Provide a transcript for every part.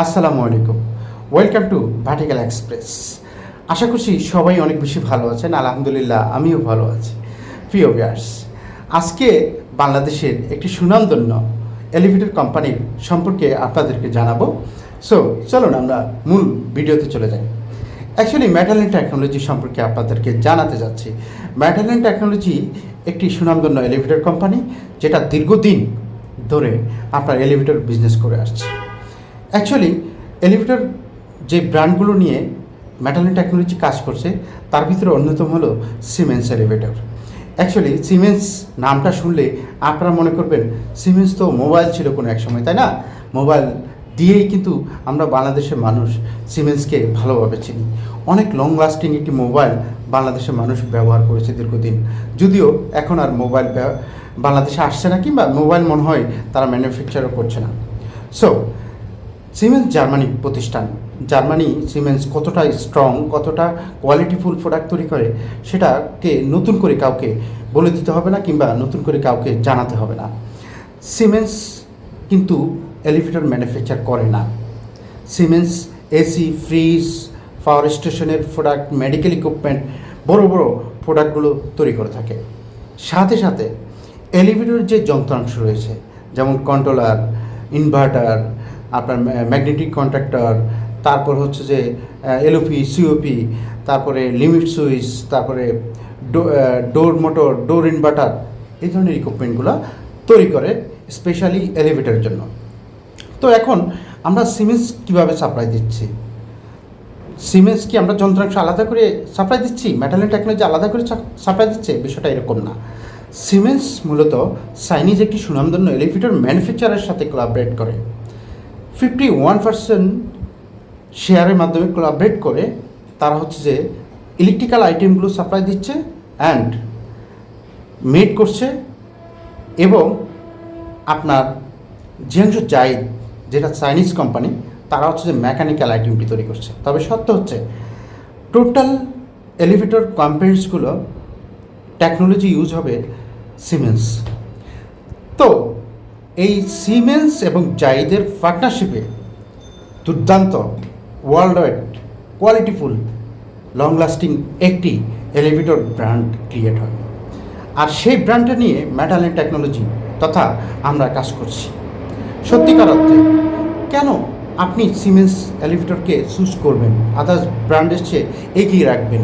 আসসালামু আলাইকুম। Welcome to vertical express আশা করছি সবাই অনেক বেশি ভালো আছেন, আলহামদুলিল্লাহ আমিও ভালো আছি। প্রিয় ভিউয়ার্স আজকে বাংলাদেশের একটি সুনামধন্য এলিভেটর কোম্পানির সম্পর্কে আপনাদেরকে জানাব। সো চলুন আমরা মূল ভিডিওতে চলে যাই। অ্যাকচুয়ালি ম্যাটালিন টেকনোলজি সম্পর্কে আপনাদেরকে জানাতে যাচ্ছি। ম্যাটালিন টেকনোলজি একটি সুনামধন্য এলিভেটর কোম্পানি যেটা দীর্ঘদিন ধরে আপনার এলিভেটর বিজনেস করে আসছে। অ্যাকচুয়ালি এলিভেটর যে ব্র্যান্ডগুলো নিয়ে ম্যাটালিন টেকনোলজি কাজ করছে, তার ভিতরে অন্যতম হলো সিমেন্স এলিভেটর অ্যাকচুয়ালি সিমেন্স নামটা শুনলে আপনারা মনে করবেন সিমেন্স তো মোবাইল ছিল কোনো এক সময়, তাই না? মোবাইল দিয়েই কিন্তু আমরা বাংলাদেশের মানুষ সিমেন্সকে ভালোভাবে চিনি। অনেক লং লাস্টিং একটি মোবাইল বাংলাদেশের মানুষ ব্যবহার করেছে দীর্ঘদিন। যদিও এখন আর মোবাইল বাংলাদেশে আসছে না, কিংবা মোবাইল মনে হয় তারা ম্যানুফ্যাকচারও করছে না। সো সিমেন্স জার্মানি প্রতিষ্ঠান। জার্মানি সিমেন্স কতটা স্ট্রং কতটা কোয়ালিটিফুল প্রোডাক্ট তৈরি করে, সেটাকে নতুন করে কাউকে বলে দিতে হবে না কিংবা নতুন করে কাউকে জানাতে হবে না। সিমেন্স কিন্তু এলিভেটর ম্যানুফ্যাকচার করে না। সিমেন্স এসি ফ্রিজ পাওয়ার স্টেশনের প্রোডাক্ট মেডিকেল ইকুইপমেন্ট বড় বড় প্রোডাক্টগুলো তৈরি করে থাকে। সাথে সাথে এলিভেটরের যে যন্ত্রাংশ রয়েছে, যেমন কন্ট্রোলার ইনভার্টার আপনার ম্যাগনেটিক কন্ট্রাক্টর তারপর হচ্ছে যে এলওপি সিওপি তারপরে লিমিট সুইচ তারপরে ডোর মোটর ডোর ইনভার্টার এই ধরনের ইকুইপমেন্টগুলো তৈরি করে স্পেশালি এলিভেটরের জন্য। তো এখন আমরা সিমেন্স কীভাবে সাপ্লাই দিচ্ছি? সিমেন্স কি আমরা যন্ত্রাংশ আলাদা করে সাপ্লাই দিচ্ছি? মেটালিন টেকনোলজি আলাদা করে সাপ্লাই দিচ্ছে? বিষয়টা এরকম না। সিমেন্স মূলত চাইনিজ একটি সুনামধন্য এলিভেটর ম্যানুফ্যাকচারের সাথে কোলাবরেট করে। ফিফটি ওয়ান পার্সেন্ট শেয়ারের মাধ্যমে কোলাবরেট করে, তারা হচ্ছে যে ইলেকট্রিক্যাল আইটেমগুলো সাপ্লাই দিচ্ছে অ্যান্ড মেড করছে এবং আপনার জিয়াংশু জাইদ যেটা চাইনিজ কোম্পানি তারা হচ্ছে যে মেকানিক্যাল আইটেমটি তৈরি করছে। তবে সত্য হচ্ছে টোটাল এলিভেটর কম্পোনেন্টসগুলো টেকনোলজি ইউজ হবে সিমেন্স তো এই সিমেন্স এবং জাইদের পার্টনারশিপে দুর্দান্ত world wide qualityful long lasting একটি এলিভেটর ব্র্যান্ড ক্রিয়েট হয়। আর সেই ব্র্যান্ডটা নিয়ে ম্যাটালিন টেকনোলজি তথা আমরা কাজ করছি। সত্যিকার অর্থে, কেন আপনি সিমেন্স এলিভেটরকে চুজ করবেন? আদার্স ব্র্যান্ডের চেয়ে এগিয়ে রাখবেন।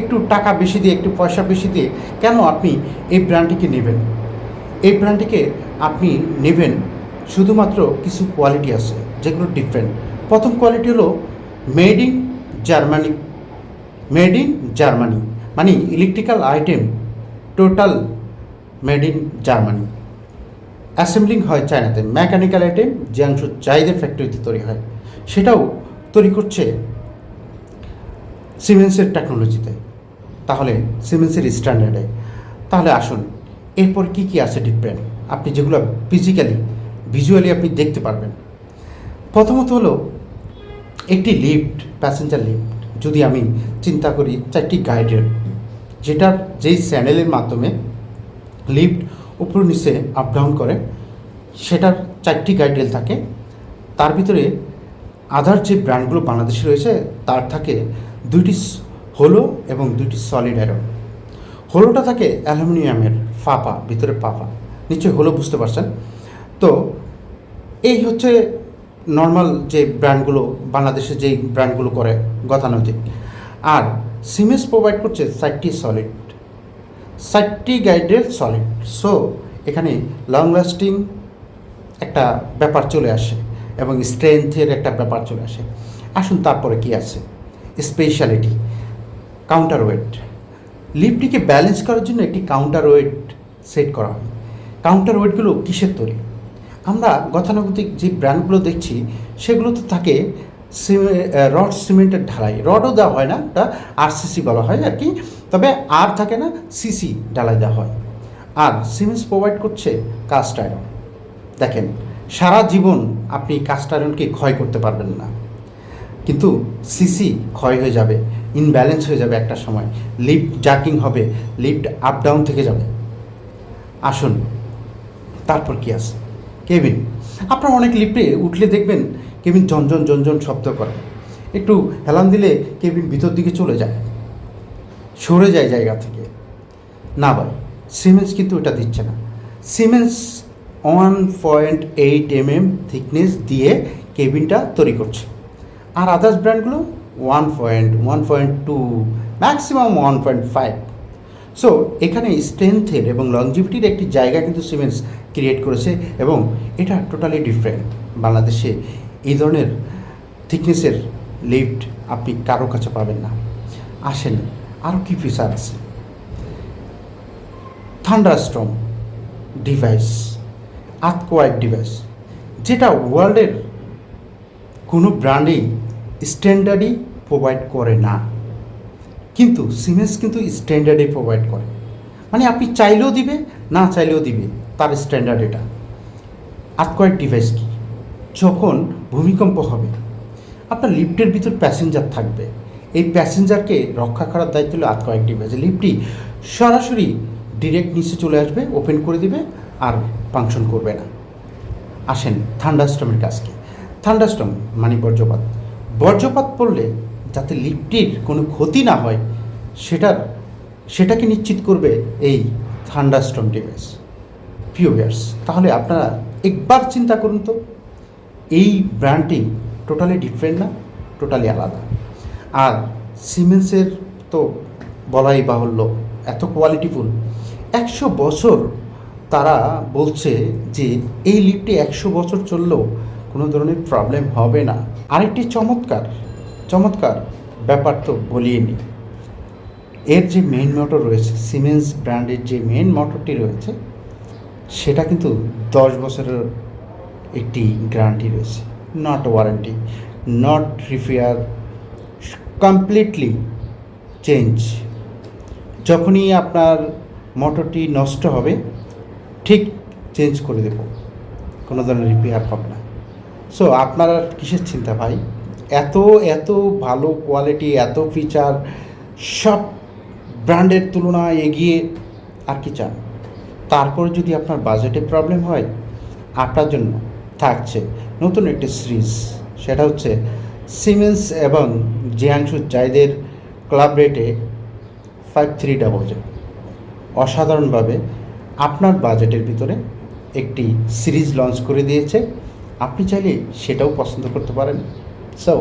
একটু টাকা বেশি দিয়ে, একটু পয়সা বেশি দিয়ে কেন আপনি এই ব্র্যান্ডটিকে নেবেন? এই ব্র্যান্ডটিকে আপনি নেবেন। শুধুমাত্র কিছু কোয়ালিটি আছে, যেগুলো ডিফারেন্ট প্রথম কোয়ালিটি হলো made in Germany made in Germany মানে electrical item total made in Germany assembling হয় চায়নাতে। মেকানিক্যাল আইটেম যে অংশ চাইদের ফ্যাক্টরিতে তৈরি হয়। সেটাও তৈরি করছে সিমেন্সের টেকনোলজিতে তাহলে সিমেন্সের স্ট্যান্ডার্ডে তাহলে আসুন, এরপর কি কি আছে ডিফারেন্ট আপনি যেগুলো ফিজিক্যালি ভিজুয়ালি আপনি দেখতে পারবেন। প্রথমত হলো, একটি লিফট প্যাসেঞ্জার লিফট যদি আমি চিন্তা করি, চারটি গাইডের যেটার যেই চ্যানেলের মাধ্যমে লিফট উপর নিচে আপ ডাউন করে, সেটার চারটি গাইডরেল থাকে। তার ভিতরে আদার যে ব্র্যান্ডগুলো বাংলাদেশে রয়েছে, তার থাকে দুইটি হোলো এবং দুইটি সলিড আয়রন হোলোটা থাকে অ্যালুমিনিয়ামের ফাপা, ভিতরে পাপা নিশ্চয়ই হলো বুঝতে পারছেন। তো এই হচ্ছে নর্মাল যে ব্র্যান্ডগুলো বাংলাদেশে যেই ব্র্যান্ডগুলো করে গতানৈতিক আর সিমেন্স প্রোভাইড করছে চারটি সলিড চারটি গাইডের সলিড সো এখানে লং লাস্টিং একটা ব্যাপার চলে আসে এবং স্ট্রেংথের একটা ব্যাপার চলে আসে। আসুন তারপরে কি আছে? স্পেশালিটি কাউন্টার ওয়েট লিফটিকে ব্যালেন্স করার জন্য একটি কাউন্টার ওয়েট সেট করা হয়। কাউন্টার ওয়েটগুলো কিসের তৈরি? আমরা গতানুগতিক যে ব্র্যান্ডগুলো দেখছি সেগুলো তো থাকে রড সিমেন্টের ঢালাই। রডও দেওয়া হয় না, ওটা আরসিসি বলা হয় আর কি। তবে আর থাকে না সিসি ঢালাই দেওয়া হয়। আর সিমেন্স প্রোভাইড করছে কাস্ট আয়রন দেখেন, সারা জীবন আপনি কাস্ট আয়রনকে ক্ষয় করতে পারবেন না। কিন্তু সিসি ক্ষয় হয়ে যাবে ইনব্যালেন্স হয়ে যাবে একটা সময়। লিফট জার্কিং হবে লিফট আপ ডাউন থেকে যাবে। আসুন তারপর কি আছে? কেবিন। আপনারা অনেক লিপে উঠলে দেখবেন কেবিন ঝনঝন ঝনঝন শব্দ করে। একটু হেলান দিলে কেবিন ভিতর দিকে চলে যায়। সরে যায় জায়গা থেকে। না ভাই সিমেন্স কিন্তু এটা দিচ্ছে না। Siemens one point eight M M thickness দিয়ে কেবিনটা তৈরি করছে। আর others ব্র্যান্ডগুলো one point one point two maximum one point five so এখানে স্ট্রেংথের এবং লংজিভিটির একটি জায়গা কিন্তু সিমেন্স ক্রিয়েট করেছে এবং এটা টোটালি ডিফারেন্ট বাংলাদেশে এই ধরনের থিকনেসের লিফট আপনি কারও কাছে পাবেন না। আসেন আরও কী ফিচার আছে? থান্ডারস্ট্রম ডিভাইস আর্থকোয়াইক ডিভাইস যেটা ওয়ার্ল্ডের কোনো ব্র্যান্ডেই স্ট্যান্ডার্ডই প্রোভাইড করে না। কিন্তু সিমেন্স কিন্তু স্ট্যান্ডার্ডে প্রোভাইড করে। মানে আপনি চাইলেও দিবে, না চাইলেও দিবে, তার স্ট্যান্ডার্ড এটা। আর্থকোয়াইক ডিভাইস কি? যখন ভূমিকম্প হবে, আপনার লিফটের ভিতর প্যাসেঞ্জার থাকবে। এই প্যাসেঞ্জারকে রক্ষা করার দায়িত্ব হলো আর্থকোয়াইক ডিভাইস লিফটটি সরাসরি ডিরেক্ট নিচে চলে আসবে ওপেন করে দিবে আর ফাংশন করবে না। আসেন থান্ডারস্টমের কাজকে থান্ডারস্টম মানে বর্জ্যপাত বর্জ্যপাত পড়লে যাতে লিফটির কোনো ক্ষতি না হয়, সেটার, সেটাকে নিশ্চিত করবে এই থান্ডারস্টম ডিভাইস প্রিয় তাহলে আপনারা একবার চিন্তা করুন তো, এই ব্র্যান্ডটি টোটালি ডিফারেন্ট না, টোটালি আলাদা। আর সিমেন্সের তো বলাই বাহুল্য, এত কোয়ালিটিফুল। একশো বছর তারা বলছে যে এই লিফটে একশো বছর চললেও কোনো ধরনের প্রবলেম হবে না। আরেকটি চমৎকার চমৎকার ব্যাপার তো বলিয়ে নি। এর যে মেইন মোটর রয়েছে সিমেন্স ব্র্যান্ডের যে মেইন মোটরটি রয়েছে, সেটা কিন্তু দশ বছরের একটি গ্যারান্টি রয়েছে। Not warranty not repair completely change যখনই আপনার মোটরটি নষ্ট হবে, ঠিক চেঞ্জ করে দেব। কোনো ধরনের রিপেয়ার হবে না। সো আপনার কিসের চিন্তা ভাই? এত এত ভালো কোয়ালিটি এত ফিচার সব ব্র্যান্ডের তুলনায় এগিয়ে আর কি চান? তারপর যদি আপনার বাজেটে প্রবলেম হয়, আপনার জন্য থাকছে নতুন একটি সিরিজ সেটা হচ্ছে সিমেন্স এবং জিয়াংশু জাইদের ক্লাব রেটে ফাইভ থ্রি ডাবল জিরো অসাধারণভাবে আপনার বাজেটের ভিতরে একটি সিরিজ লঞ্চ করে দিয়েছে। আপনি চাইলে সেটাও পছন্দ করতে পারেন। সো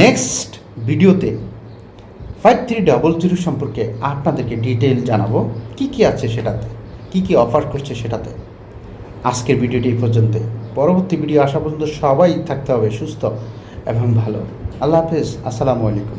নেক্সট ভিডিওতে ফাইভ থ্রি ডাবল জিরো সম্পর্কে আপনাদেরকে ডিটেল জানাব কি কি আছে সেটাতে, কি কি অফার করছে সেটাতে। আজকের ভিডিওটি এই পর্যন্ত পরবর্তী ভিডিও আসা পর্যন্ত সবাই থাকতে হবে সুস্থ এবং ভালো। আল্লাহ হাফেজ। আসসালামু আলাইকুম।